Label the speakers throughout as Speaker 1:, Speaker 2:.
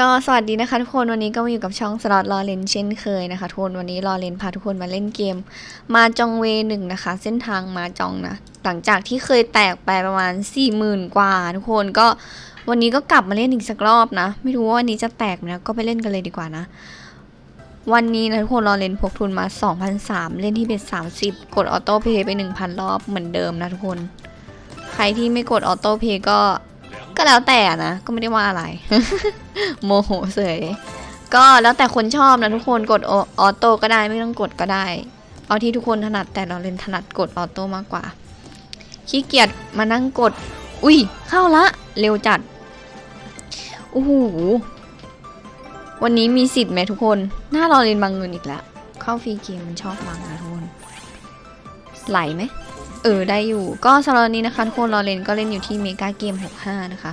Speaker 1: ก็สวัสดีนะคะทุกคนวันนี้ก็มาอยู่กับช่องสล็อตรอเลนเช่นเคยนะคะทุกคนวันนี้รอเลนพาทุกคนมาเล่นเกม มาจองเวหนึ่งนะคะ เส้นทางมาจองนะ หลังจากที่เคยแตกไปประมาณ4ี่หมื่นกว่า ทุกคนก็วันนี้ก็กลับมาเล่นอีกสักรอบนะ ไม่รู้ว่าวันนี้จะแตกนะก็ไปเล่นกันเลยดีกว่านะ วันนี้นะทุกคนรอเลนพกทุนมา2,003เล่นที่เป็น30 กดออโต้เพย์ไป 1,000 รอบเหมือนเดิมนะทุกคน ใครที่ไม่กดออโต้เพย์ก็ ก็แล้วแต่นะ ก็ไม่ได้ว่าอะไร โมโหเสยก็แล้วแต่คนชอบนะทุกคนกดออโต้ก็ได้ไม่ต้องกดก็ได้ เอาที่ทุกคนถนัดแต่เราเล่นถนัดกดออโต้มากกว่าขี้เกียจมานั่งกด อุ้ยเข้าละ เร็วจัดโอ้โหวันนี้มีสิทธิ์ไหมทุกคน หน้าราเรียนบางเงินอีกแล้ว เข้าฟรีเกมมันชอบบางนะทุกคนไหลไหม เออได้อยู่ ก็สำหรับนี้นะคะทุกคนรอเลนก็เล่นอยู่ที่เมกาเกม 65 นะคะ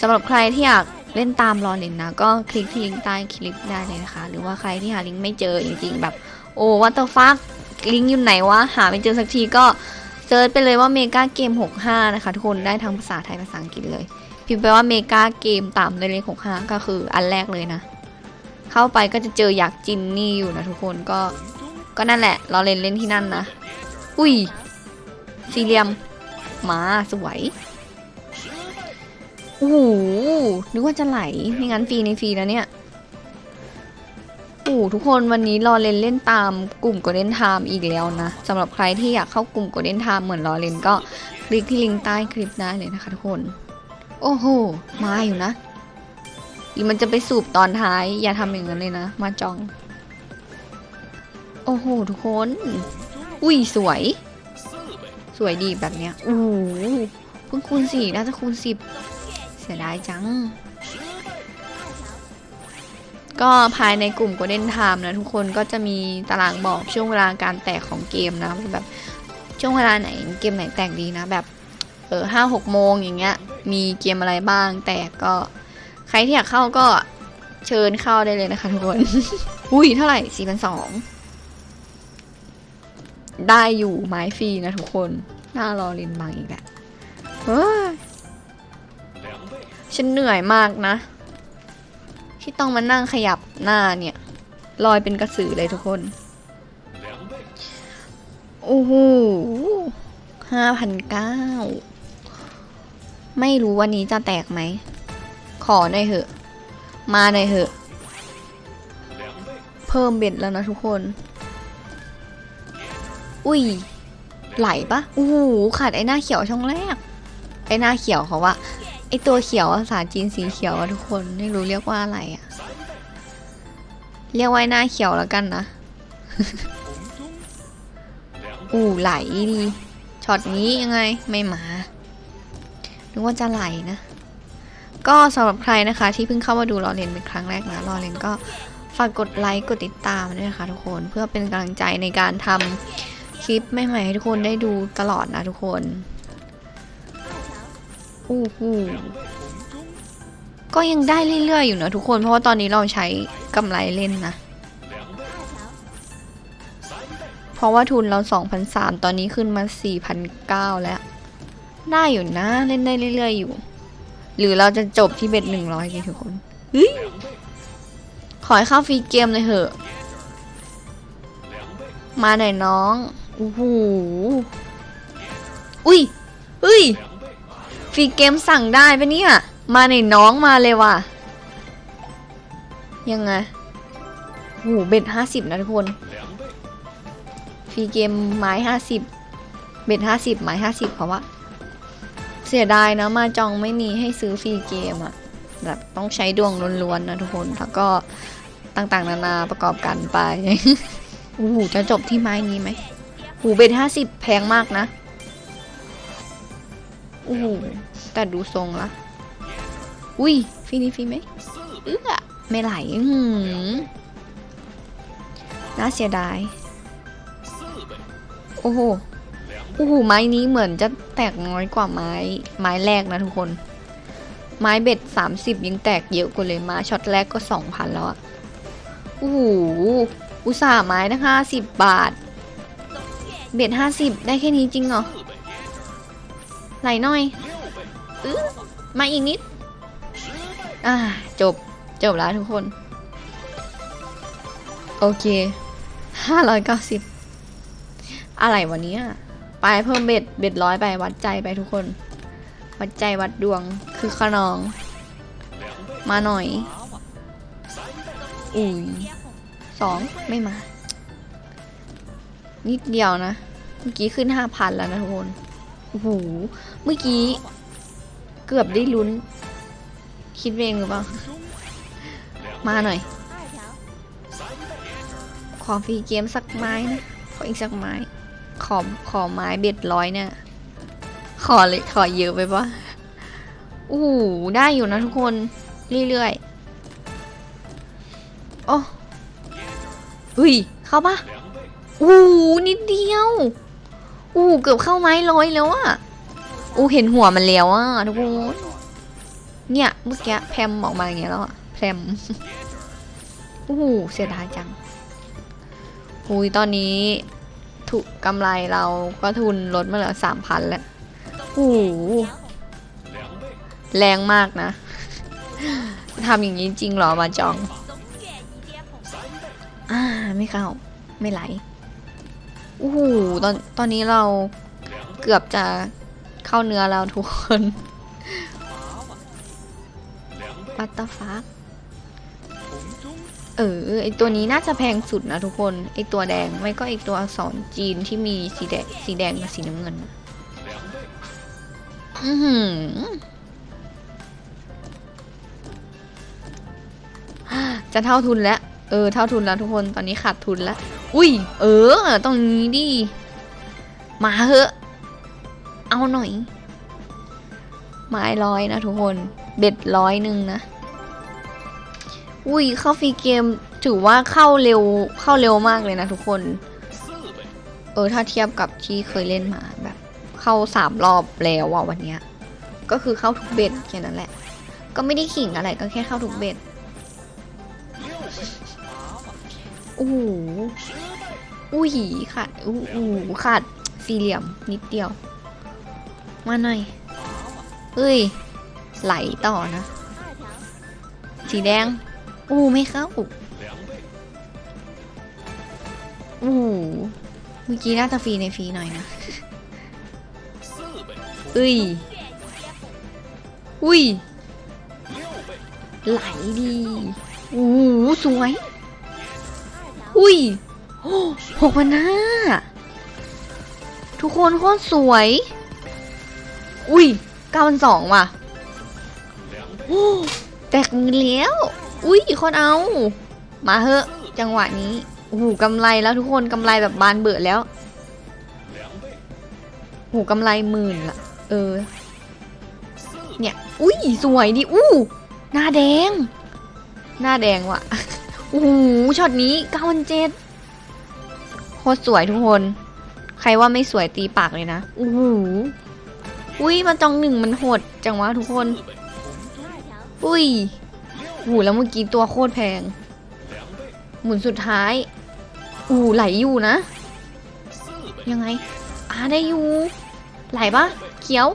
Speaker 1: สำหรับใครที่อยากเล่นตามรอเลนนะ ก็คลิกที่ลิงก์ใต้คลิปได้เลยนะคะ หรือว่าใครที่หาลิงก์ไม่เจอจริงๆ แบบ โอ้วัตเตอร์ฟักลิงก์อยู่ไหนวะหาไม่เจอสักทีก็เซิร์ชไปเลยว่าเมกาเกม 65 นะคะ ทุกคนได้ทั้งภาษาไทยภาษาอังกฤษเลย พิมพ์ไปว่าเมกาเกมตามด้วยเลข65 ก็คืออันแรกเลยนะ เข้าไปก็จะเจออยากจินนี่อยู่นะทุกคนก็ก็นั่นแหละรอเลนเล่นที่นั่นนะ อุ้ย สี่เหลี่ยมมาสวยโอ้โหนึกว่าจะไหลไม่งั้นฟรีในฟรีแล้วเนี่ยโอ้ทุกคนวันนี้รอเลนเล่นตามกลุ่ม Golden Time อีกแล้วนะสำหรับใครที่อยากเข้ากลุ่ม Golden Time เหมือนรอเลนก็คลิกที่ลิงก์ใต้คลิปได้เลยนะคะทุกคน โอ้โห มาอยู่นะหรือมันจะไปสูบตอนท้าย อย่าทำอย่างนั้นเลยนะ มาจอง โอ้โห ทุกคน อุ้ยสวย สวยดีแบบเนี้ยโอ้โหเพิ่งคูณสี่น่าจะคูณสิบเสียดายจัง ก็ภายในกลุ่ม Golden Time นะ ทุกคนก็จะมีตารางบอกช่วงเวลาการแตกของเกมนะแบบช่วงเวลาไหนเกมไหนแตกดีนะ แบบเออห้าหกโมงอย่างเงี้ย มีเกมอะไรบ้าง แตกก็ใครที่อยากเข้าก็เชิญเข้าได้เลยนะคะทุกคน อุ้ยเท่าไหร่สี่พันสอง ได้อยู่ไม้ฟรีนะทุกคน หน้ารอลินบางอีกแหละเฮ้ยฉันเหนื่อยมากนะ ที่ต้องมานั่งขยับหน้าเนี่ยลอยเป็นกระสือเลยทุกคน โอ้โหห้าพันเก้าไม่รู้วันนี้จะแตกไหม ขอหน่อยเหอะ มาหน่อยเหอะ เพิ่มเบ็ดแล้วนะทุกคน อุ้ย ไหลปะโอ้โหขาดไอ้หน้าเขียวช่องแรก ไอ้หน้าเขียวเขาว่าไอ้ตัวเขียวภาษาจีนสีเขียวอะทุกคนไม่รู้เรียกว่าอะไรอะเรียกว่าหน้าเขียวแล้วกันนะอู้ไหลดีช็อตนี้ยังไงไม่มานึกว่าจะไหลนะ ก็สำหรับใครนะคะ ที่เพิ่งเข้ามาดูรอเลนเป็นครั้งแรกนะรอเลนก็ฝากกดไลค์กดติดตามด้วยนะคะทุกคนเพื่อเป็นกำลังใจในการทำ ลิปใหม่ๆให้ทุกคนได้ดูตลอดนะทุกคนอู้หูก็ยังได้เรื่อยๆอยู่นะทุกคน เพราะว่าตอนนี้เราใช้กำไรเล่นนะ เพราะว่าทุนเรา 2,003 ตอนนี้ขึ้นมา 4,009 แล้ว ได้อยู่นะ เล่นได้เรื่อยๆอยู่ หรือเราจะจบที่เบ็ดหนึ่งร้อยกันทุกคนเฮ้ยขอให้เข้าฟรีเกมเลยเหอะ มาหน่อยน้อง โอ้โหอุ้ยอุ้ยฟรีเกมสั่งได้ปะเนี่ย มาหน่อยน้องมาเลยว่ะ ยังไงโอ้โหเบ็ดห้าสิบนะทุกคน ฟรีเกมไม้ห้าสิบเบ็ดห้าสิบไม้ห้าสิบเพราะว่าเสียดายนะมาจองไม่มีให้ซื้อฟรีเกมอะแบบต้องใช้ดวงล้วนๆนะทุกคนแล้วก็ต่างๆ นานาประกอบกันไปโอ้โหจะจบที่ไม้นี้ไหม หูเบ็ดห้าสิบแพงมากนะโอ้โหแต่ดูทรงละอุ้ยฟรีนี่ฟรีไหมเอื้อไม่ไหลอื้อหือน่าเสียดาย โอ้โหโอ้โหไม้นี้เหมือนจะแตกน้อยกว่าไม้ ไม้แรกนะทุกคน ไม้เบ็ดสามสิบยังแตกเยอะกว่าเลยมาช็อตแรกก็สองพันแล้วอะโอ้โหอุตส่าห์ไม้นะห้าสิบบาท เบ็ดห้าสิบได้แค่นี้จริงเหรอ ไหลหน่อยอื้อมาอีกนิด อ่า จบ จบแล้วทุกคน โอเคห้าร้อยเก้าสิบอะไรวันนี้ไปเพิ่มเบ็ด เบ็ดร้อยไปวัดใจไปทุกคน วัดใจวัดดวงคือขนอง มาหน่อยอุ้ยสองไม่มา นิดเดียวนะ เมื่อกี้ขึ้นห้าพันแล้วนะทุกคน โอ้โห เมื่อกี้ เกือบได้ลุ้น คิดเองหรือเปล่า มาหน่อย ขอฟรีเกมสักไม้นะ ขออีกสักไม้ ขอ ขอไม้เบ็ดร้อยเนี่ย ขอเลย ขอเยอะไปปะโอ้โห ได้อยู่นะทุกคน เรื่อยๆ โอ้เฮ้ย เข้าปะ อ้นิดเดียวโอ้เกือบเข้าไม้ร้อยแล้วอะโอ้เห็นหัวมันแล้วอะทุกคนเนี่ยเมื่อกี้แพมออกมาอย่างเงี้ยแล้วอะแพมโอ้เสียดายจังอุยตอนนี้ถูกกำไรเราก็ทุนลดมาเหลือสามพันแล้วโอ้แรงมากนะทำอย่างนี้จริงเหรอมาจอง อ่า ไม่เข้า ไม่ไหล โอ้โหตอนตอนนี้เราเกือบจะเข้าเนื้อแล้วทุกคนปัตตาฟักเออไอตัวนี้น่าจะแพงสุดนะทุกคน ไอตัวแดงไม่ก็ไอตัวอักษรจีนที่มีสีแดงสีแดงกับสีน้ำเงินอือหือจะเท่าทุนแล้ว เออเท่าทุนแล้วทุกคนตอนนี้ขาดทุนแล้วอุ้ย เออตรงนี้ดิมาเหอะ เอาหน่อย ไม้ร้อยนะทุกคน เบ็ดร้อยหนึ่งนะ อุ้ยเข้าฟรีเกมถือว่าเข้าเร็วเข้าเร็วมากเลยนะทุกคน เออถ้าเทียบกับที่เคยเล่นมาแบบ เข้าสามรอบแล้วอะวันเนี้ยก็คือเข้าทุกเบ็ดแค่นั้นแหละ ก็ไม่ได้ขิงอะไรก็แค่เข้าทุกเบ็ด โอ้โหอุ้ยขาดอู้หูขาดสี่เหลี่ยมนิดเดียว มาหน่อยเฮ้ย ไหลต่อนะ สีแดง อู้ไม่เข้าอู้เมื่อกี้น่าจะฟรีในฟรีหน่อยนะเอ้ย อุ้ย ไหลดีอู้สวย อุ้ยหกพันห้าทุกคนโคตรสวย อุ้ยเก้าพันสองว่ะโอ้แตกเงินแล้ว อุ้ยคนเอา มาเหอะ จังหวะนี้โอ้โหกำไรแล้วทุกคนกำไรแบบบานเบื่อแล้วโอ้โหกำไรหมื่นละเออ เนี่ย อุ้ยสวยดิอู้หน้าแดง หน้าแดงว่ะ โอ้โหช็อตนี้เก้าพันเจ็ดโคตรสวยทุกคน ใครว่าไม่สวยตีปากเลยนะโอ้โหอุ้ยมาจองหนึ่งมันโหดจังวะทุกคน อุ้ยโอ้โหแล้วเมื่อกี้ตัวโคตรแพง หมุนสุดท้ายโอ้โหไหลอยู่นะ ยังไงอ่าได้อยู่ ไหลปะเขียว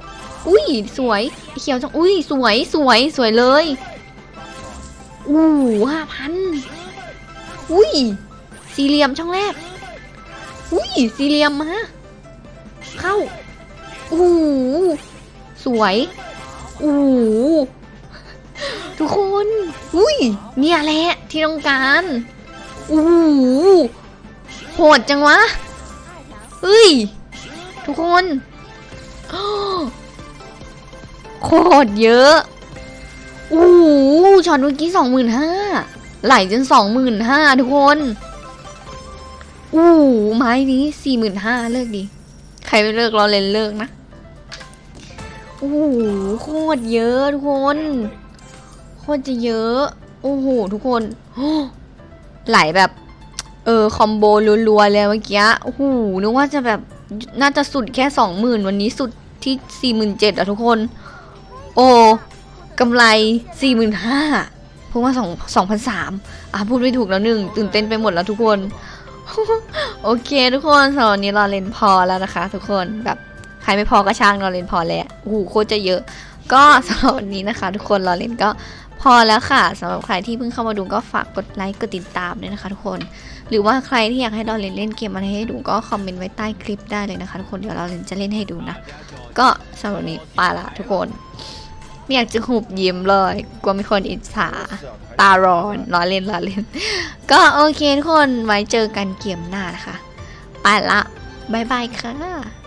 Speaker 1: อุ้ยสวยเขียวจัง อุ้ยสวยสวยสวยเลย อู้ห้าพัน อุ้ย สี่เหลี่ยมช่องแรก อุ้ย สี่เหลี่ยมมา เข้าอู้สวยอู้ทุกคน อุ้ย เนี่ยแหละที่ต้องการอู้โหดจังวะเฮ้ย ทุกคนโคตรเยอะอู้ช็อตเมื่อกี้สองหมื่นห้า ไหลจนสองหมื่นห้าทุกคน อู้ไม้นี้สี่หมื่นห้าเลิกดี ใครไม่เลิกเราเล่นเลิกนะ โอ้โหโคตรเยอะทุกคน โคตรจะเยอะ โอ้โหทุกคน ไหลแบบ เออคอมโบรัวๆเลยเมื่อกี้ โอ้โหนึกว่าจะแบบน่าจะสุดแค่สองหมื่นวันนี้สุดที่สี่หมื่นเจ็ดอะทุกคน โอ้กำไรสี่หมื่นห้า พิ่งมาสองสองพันสามอะพูดไม่ถูกแล้วหนึ่งตื่นเต้นไปหมดแล้วทุกคน โอเคทุกคนสำหรับนี้รอเล่นพอแล้วนะคะ ทุกคนแบบใครไม่พอก็ช่างรอเล่นพอแล้วโอ้โหโคตรจะเยอะ ก็สำหรับวันนี้นะคะ ทุกคนรอเล่นก็พอแล้วค่ะสำหรับใครที่เพิ่งเข้ามาดูก็ฝากกดไลค์กดติดตามด้วยนะคะ ทุกคน หรือว่าใครที่อยากให้เราเล่นเล่นเกมอะไรให้ดูก็คอมเมนต์ไว้ใต้คลิปได้เลยนะคะ ทุกคนเดี๋ยวเราเล่นจะเล่นให้ดูนะ ก็สำหรับวันนี้ไปละทุกคน อยากจะหุบยิ้มเลยกลัวมีคนอิจฉา ตาร้อนล้อเล่นล้อเล่น ก็โอเคทุกคนไว้เจอกันเกี่ยมหน้านะคะ ไปละบายบายค่ะ